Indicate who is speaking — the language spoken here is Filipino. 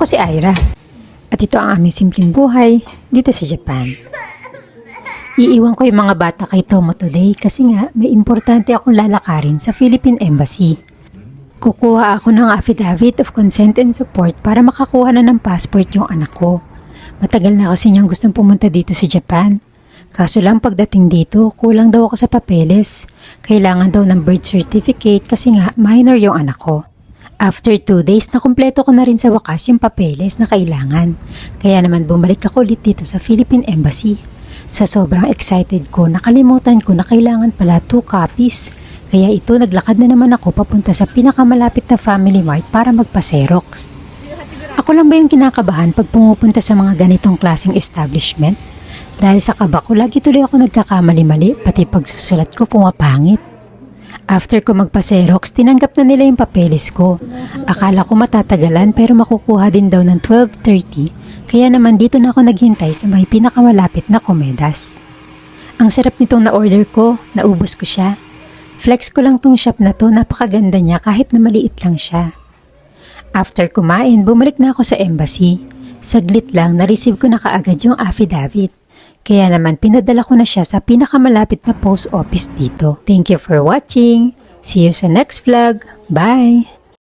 Speaker 1: Ako si Ira. At ito ang aming simpleng buhay dito sa Japan. Iiwan ko yung mga bata kay Tomo today kasi nga may importante akong lalakarin sa Philippine Embassy. Kukuha ako ng affidavit of consent and support para makakuha na ng passport yung anak ko. Matagal na kasi niyang gustong pumunta dito sa Japan. Kaso lang pagdating dito, kulang daw ako sa papeles. Kailangan daw ng birth certificate kasi nga minor yung anak ko. After two days, nakumpleto ko na rin sa wakas yung papeles na kailangan. Kaya naman bumalik ako ulit dito sa Philippine Embassy. Sa sobrang excited ko, nakalimutan ko na kailangan pala two copies. Kaya ito, naglakad na naman ako papunta sa pinakamalapit na Family Mart para magpa-Xerox. Ako lang ba yung kinakabahan pag pumupunta sa mga ganitong klaseng establishment? Dahil sa kaba ko, lagi tuloy ako nagkakamali-mali, pati pagsusulat ko pumapangit. After ko magpa-Xerox, tinanggap na nila yung papeles ko. Akala ko matatagalan pero makukuha din daw ng 12.30, kaya naman dito na ako naghintay sa may pinakamalapit na komedas. Ang sarap nitong na-order ko, naubos ko siya. Flex ko lang tong shop na to, napakaganda niya kahit na maliit lang siya. After kumain, bumalik na ako sa embassy. Saglit lang, na-receive ko na kaagad yung affidavit. Kaya naman pinadala ko na siya sa pinakamalapit na post office dito. Thank you for watching. See you sa next vlog. Bye!